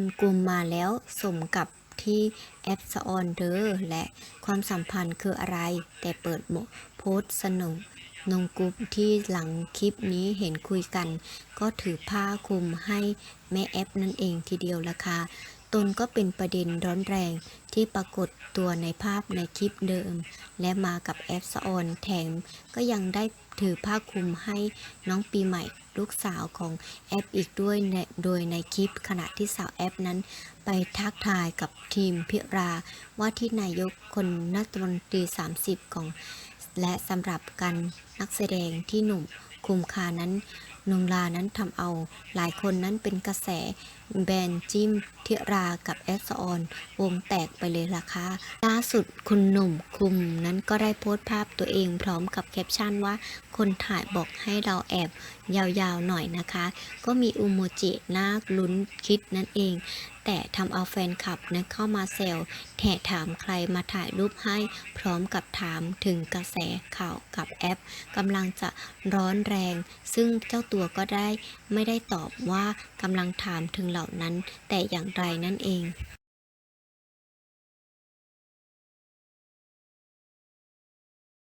นกลุ่มมาแล้วสมกับที่แอปสออนเดอร์และความสัมพันธ์คืออะไร แต่เปิดโมโพสสนุกนงกลุ่มที่หลังคลิปนี้เห็นคุยกัน ก็ถือผ้าคลุมให้แม่แอปนั่นเองทีเดียวละค่ะตนก็เป็นประเด็นร้อนแรงที่ปรากฏตัวในภาพในคลิปเดิม และมากับแอปสออนแถมก็ยังได้ถือผ้าคลุมให้น้องปีใหม่ ลูกสาวของแอปอีกด้วยโดยในคลิปขณะที่สาวแอปนั้น ไปทักทายกับทีมพิราว่าที่นายกคนนักดนตรี 30 ของ และสำหรับการนักแสดงที่หนุ่มคุมคานั้นนงลานั้นทำเอาหลายคนนั้นเป็นกระแสแบนจิ้มทิรากับแอสออนวงแตกไปเลยล่ะค่ะล่าสุดคุณหนุ่มคุมนั้นก็ได้โพสต์ภาพตัวเองพร้อมกับแคปชั่นว่า คนถ่ายบอกให้เราแอบยาวๆหน่อยนะคะ ก็มีอุโมจิน่าลุ้นคิดนั่นเอง แต่ทำเอาแฟนคลับนั้นเข้ามาแซวแถถามใครมาถ่ายรูปให้พร้อมกับถามถึงกระแสข่าวกับแอปกำลังจะร้อนแรง ซึ่งเจ้าตัวก็ได้ไม่ได้ตอบว่ากำลังถามถึงเหล่านั้น แต่อย่างไรนั่นเอง